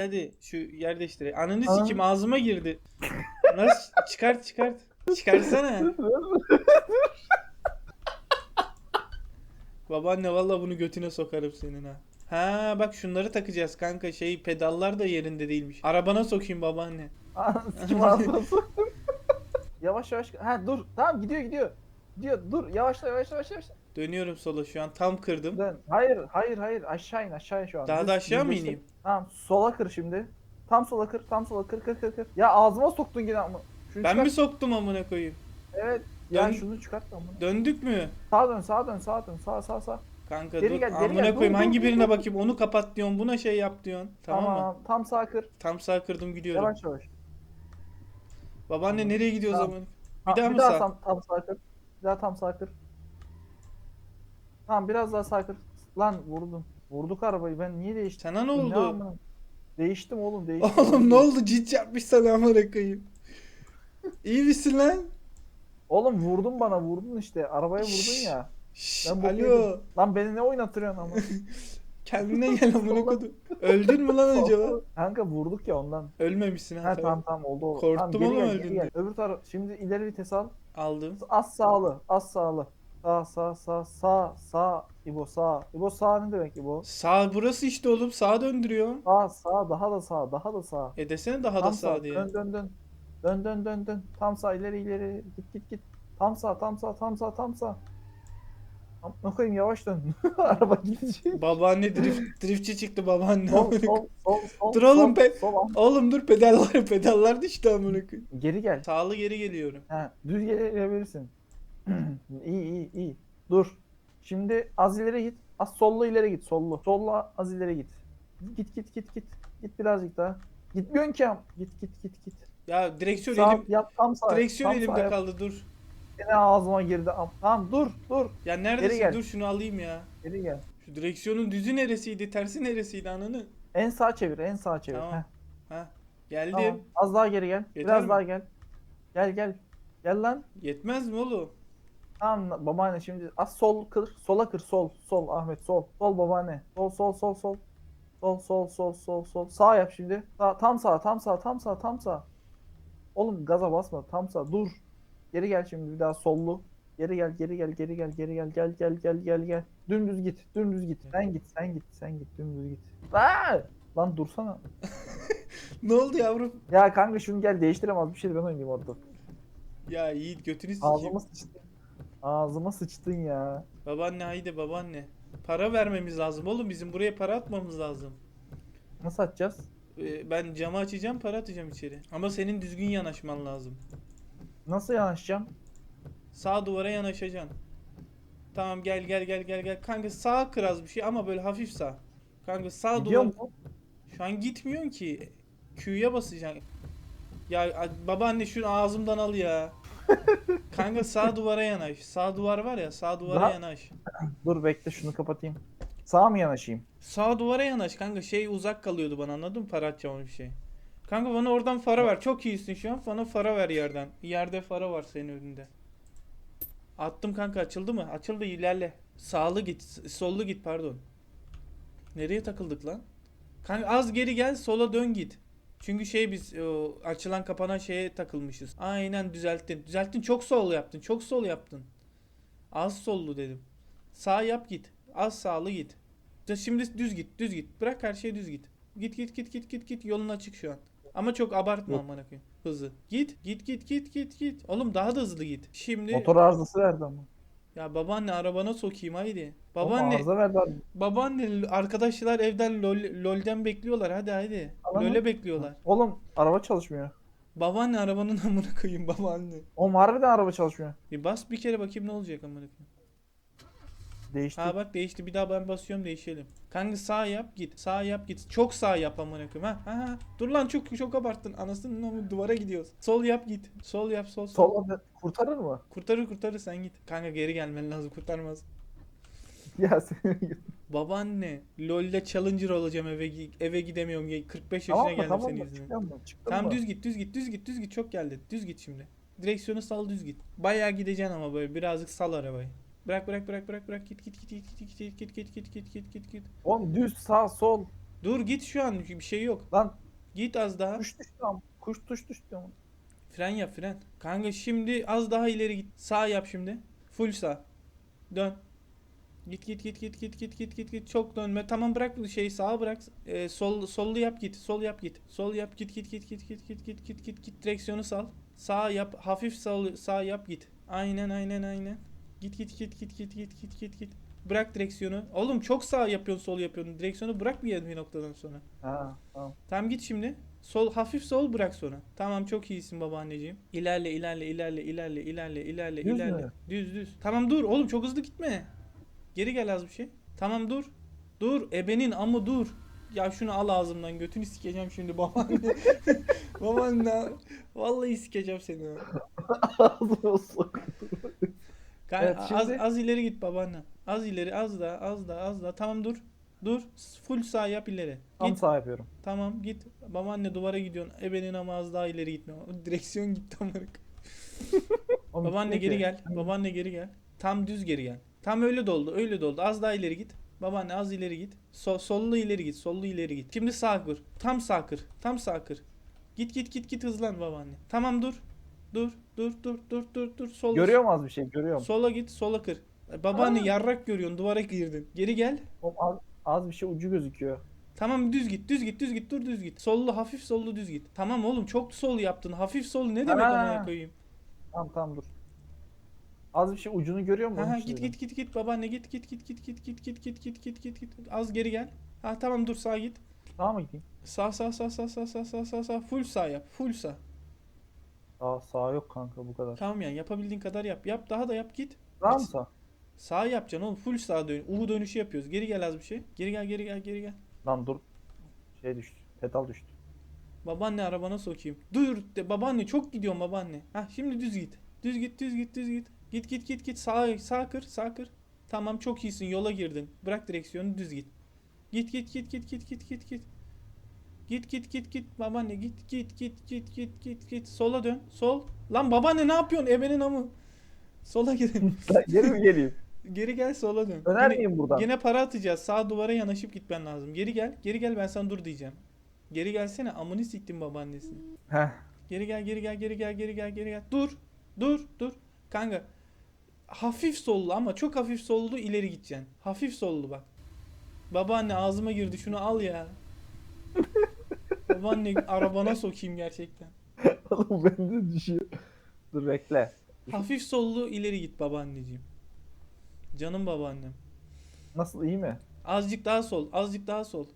Hadi şu yer değiştir. Ananı Aa. sikim ağzıma girdi. Nasıl çıkart çıkart. Çıkarsana. Babaanne valla bunu götüne sokarım senin ha. Ha bak şunları takacağız kanka şey pedallar da yerinde değilmiş. Arabana sokayım babaanne. Sikim ağzına soktum. yavaş yavaş. Ha dur. Tamam gidiyor gidiyor. Gidiyor dur yavaşla yavaşla yavaşla. yavaşla. Dönüyorum sola şu an tam kırdım. Dön. Hayır hayır hayır aşağı in aşağı in şu an. Daha da aşağı mı düzleştir. ineyim? Tamam sola kır şimdi. Tam sola kır tam sola kır kır kır kır. Ya ağzıma soktun yine ama. Şunu Ben çıkart. mi soktum amına koyayım? Evet. Ya Dön. şunu çıkart da amına. Döndük mü? Sağa dön sağa dön sağa dön sağa sağa sağa. Kanka Geri dur gel, geri amına gel. Dur, koyayım dur, hangi dur, birine dur. bakayım onu kapat diyorsun buna şey yap diyorsun. Tamam, mı? tam sağa kır. Tam sağ kırdım gidiyorum. Yavaş yavaş. Babaanne nereye gidiyor o Tamam. zaman? Ha, Bir daha mı daha sağ? tam, tam sağ kır. Bir daha tam sağ kır. Tamam biraz daha sağ kır. Lan vurdum. Vurduk arabayı ben niye değiştim? Sana ne oldu? amına? Değiştim oğlum değiştim. Oğlum ne oldu? Cid yapmış sana amına koyayım. İyi misin lan? Oğlum vurdun bana vurdun işte. Arabaya vurdun ya. Şşş, Ben alo. Lan beni ne oynattırıyorsun ama? Kendine gel amına koydum. Öldün mü lan acaba? Kanka vurduk ya ondan. Ölmemişsin ha, Ha tamam. tamam tamam oldu oldu. Korktum tamam, geri oğlum gel, öldün gel. Öbür taraf şimdi ileri vites al. Aldım. Az sağlı, az sağlı. Sağ sağ sağ sağ sağ İbo sağ. İbo sağ ne demek İbo? Sağ burası işte oğlum sağa döndürüyor. Sağ sağ daha da sağ daha da sağ. E desene daha da Tam sağ sağ diye. dön dön dön. Dön dön dön dön. Tam sağ ileri ileri git git git. Tam sağ tam sağ tam sağ tam sağ. Ne koyayım yavaş dön. Araba gidecek. Babaanne drift, driftçi çıktı babaanne. Sol sol sol sol. Dur oğlum sol, be. Sol. Oğlum dur pedallar pedallar düştü amına koyayım. Geri gel. Sağlı geri geliyorum. Ha, düz gelebilirsin. İyi iyi iyi. Dur. Şimdi az ileri git. Az sollu ileri git. Sollu. Solla az ileri git. Git git git git. Git birazcık daha. Gitmiyorsun ki am. Git git git git. Ya direksiyon Sağ elim yap tam sağ. direksiyon tam sağ elimde yap. kaldı dur. Yine ağzıma girdi. Am. Tamam dur dur. Ya neredesin? gel. Dur şunu alayım ya. Geri gel. Şu direksiyonun düzü neresiydi? Tersi neresiydi ananı? En sağ çevir. En sağ çevir. Tamam. Heh, Ha. Geldim. tamam. Az daha geri gel. Yeter Biraz mi? daha gel. Gel gel. Gel lan. Yetmez mi oğlum? Tamam babaanne şimdi az sol kır. Sola kır. Sol. Sol Ahmet sol. Sol babaanne. Sol sol sol sol. Sol sol sol sol sol. Sağ yap şimdi. Sağ, tam sağ tam sağ tam sağ tam sağ. Oğlum gaza basma tam sağ dur. Geri gel şimdi bir daha sollu. Geri gel geri gel geri gel geri gel gel gel gel gel gel. Dümdüz git dümdüz git. Sen git sen git sen git dümdüz git. Aa! Lan dursana. Ne oldu yavrum? Ya kanka şunu gel değiştiremez bir şey ben oynayayım orada. Ya Yiğit götünü sikeyim. Ağzıma sıçtın. Ağzıma sıçtın ya. Babaanne haydi babaanne. Para vermemiz lazım oğlum bizim buraya para atmamız lazım. Nasıl atacağız? Ee, ben camı açacağım para atacağım içeri. Ama senin düzgün yanaşman lazım. Nasıl yanaşacağım? Sağ duvara yanaşacaksın. Tamam gel gel gel gel gel. Kanka sağ kıraz bir şey ama böyle hafif sağ. Kanka sağ Gidiyor duvar. mu? Şu an gitmiyorsun ki. Q'ya basacaksın. Ya a- babaanne şunu ağzımdan al ya. Kanka sağ duvara yanaş. Sağ duvar var ya sağ duvara Daha- yanaş. Dur bekle şunu kapatayım. Sağa mı yanaşayım? Sağ duvara yanaş kanka şey uzak kalıyordu bana anladın mı para atacağım bir şey. Kanka bana oradan fara ver. Çok iyisin şu an. Bana fara ver yerden. Yerde fara var senin önünde. Attım kanka açıldı mı? Açıldı ilerle. Sağlı git. s- Sollu git pardon. Nereye takıldık lan? Kanka az geri gel sola dön git. Çünkü şey biz o, açılan kapanan şeye takılmışız. Aynen düzelttin. Düzelttin çok sol yaptın. Çok sol yaptın. Az sollu dedim. Sağ yap git. Az sağlı git. Ya Şimdi düz git, düz git. Bırak her şey düz git. Git git git git git git. Yolun açık şu an. Ama çok abartma amına koyayım. Hızı. Git git git git git git. Oğlum daha da hızlı git. Şimdi Motor arızası verdi ama. Ya babaanne arabana sokayım haydi. Babaanne arıza verdi abi. babaanne arkadaşlar evden lol, lolden bekliyorlar hadi hadi. Tamam. Lole bekliyorlar. Oğlum araba çalışmıyor. Babaanne arabanın amına koyayım babaanne. Oğlum harbiden araba çalışmıyor. Bir bas bir kere bakayım ne olacak amına koyayım. Değişti. Ha bak değişti. Bir daha ben basıyorum değişelim. Kanka sağ yap git. Sağ yap git. Çok sağ yap amına koyayım. Ha ha. Dur lan çok çok abarttın. Anasının amı duvara gidiyoruz. Sol yap git. Sol yap sol sol. Sola kurtarır mı? Kurtarır kurtarır sen git. Kanka geri gelmen lazım kurtarmaz. Ya sen Babaanne LoL'de challenger olacağım eve eve gidemiyorum. Ge- 45 yaşına Tamam mı? geldim Tamam senin yüzünden. Mı? Çıktın Tamam mı? düz git düz git düz git düz git çok geldi. Düz git şimdi. Direksiyonu sal düz git. Bayağı gideceksin ama böyle birazcık sal arabayı. Bırak bırak bırak bırak bırak git git git git git git git git git git git git git. Oğlum düz sağ sol. Dur git şu an bir şey yok. Lan Git az daha. kuş düştü ama. Kuş tuş düştü ama. Fren yap fren. Kanka şimdi az daha ileri git. Sağ yap şimdi. Full sağ. Dön. Git git git git git git git git git çok dönme. Tamam bırak bu şeyi sağa bırak. Ee, sol sollu yap git. Sol yap git. Sol yap git git git git git git git git git git direksiyonu sal. Sağ yap. Hafif sol sağ yap git. Aynen aynen aynen. Git git git git git git git git git. Bırak direksiyonu. Oğlum çok sağ yapıyorsun sol yapıyorsun. Direksiyonu bırak bir noktadan sonra. Ha tamam. Tamam git şimdi. Sol hafif sol bırak sonra. Tamam çok iyisin babaanneciğim. İlerle ilerle ilerle ilerle ilerle ilerle Düz ilerle. mü? Düz düz. Tamam dur oğlum çok hızlı gitme. Geri gel az bir şey. Tamam dur. Dur ebenin amı dur. Ya şunu al ağzımdan götünü sikeceğim şimdi babaanne. babaanne vallahi sikeceğim seni. Ağzıma sok. Kan- Evet, az, şimdi- az ileri git babaanne. Az ileri az daha az daha az daha. Tamam dur. Dur. Full sağ yap ileri. Tam Git. sağ yapıyorum. Tamam git. Babaanne duvara gidiyorsun. Ebenin ama az daha ileri gitme. Direksiyon gitti. Oğlum Babaanne geri gel. Babaanne geri gel. Tam düz geri gel. Tam öyle doldu. Öyle doldu. Az daha ileri git. Babaanne az ileri git. So- sollu ileri git. Sollu ileri git. Şimdi sağ kır. Tam sağ kır. Tam sağ kır. Git git git git hızlan babaanne. Tamam dur. Dur dur dur dur dur dur. Sol. Görüyor mu az bir şey? Görüyorum. Sola git. Sola kır. E, Babaanne Aa. yarrak görüyorsun. Duvara girdin. Geri gel. Oğlum az, az bir şey ucu gözüküyor. Tamam düz git. Düz git. Düz git. Dur düz git. Sollu hafif sollu düz git. Tamam oğlum çok sol yaptın. Hafif sol ne demek Ha. amına koyayım? Tamam tamam dur. Az bir şey ucunu görüyor? Ha, ha, git git git git babaanne git git git git git git git git git git git git az geri gel. Ha tamam dur sağa git. Sağ mı gideyim? Sağ sağ sağ sağ sağ sağ sağ sağ sağ full sağ yap. Full sağ. Sağ, sağ yok kanka bu kadar. Tamam yani yapabildiğin kadar yap. Yap daha da yap git. Sağ mı sağ? Sağ yapacaksın oğlum. Full sağ dön. U dönüşü yapıyoruz. Geri gel az bir şey. Geri gel geri gel geri gel. Lan dur. Şey düştü. Pedal düştü. Babaanne arabana sokayım. Dur de babaanne çok gidiyorsun babaanne. Ha şimdi düz git. Düz git düz git düz git. Git git git git sağ sağ kır sağ kır. Tamam çok iyisin yola girdin. Bırak direksiyonu düz git. Git git git git git git git git. Git git git git babaanne git git git git git git git sola dön. Sol. Lan babaanne ne yapıyorsun? Ebenin amı. Sola gir. Ben Geri mi geleyim? Geri gel sola dön. Döner miyim buradan? Yine para atacağız. Sağ duvara yanaşıp gitmen lazım. Geri gel. Geri gel ben sana dur diyeceğim. Geri gelsene amını siktim babaannesini. Heh. Geri gel geri gel geri gel geri gel geri gel. Dur. Dur dur. Kanka. Hafif sollu ama çok hafif sollu ileri gideceksin. Hafif sollu bak. Babaanne ağzıma girdi şunu al ya. Babaanne arabana sokayım gerçekten. Oğlum bende düşüyor. Dur bekle. Hafif sollu ileri git babaanneciğim. Canım babaannem. Nasıl iyi mi? Azıcık daha sol, azıcık daha sol.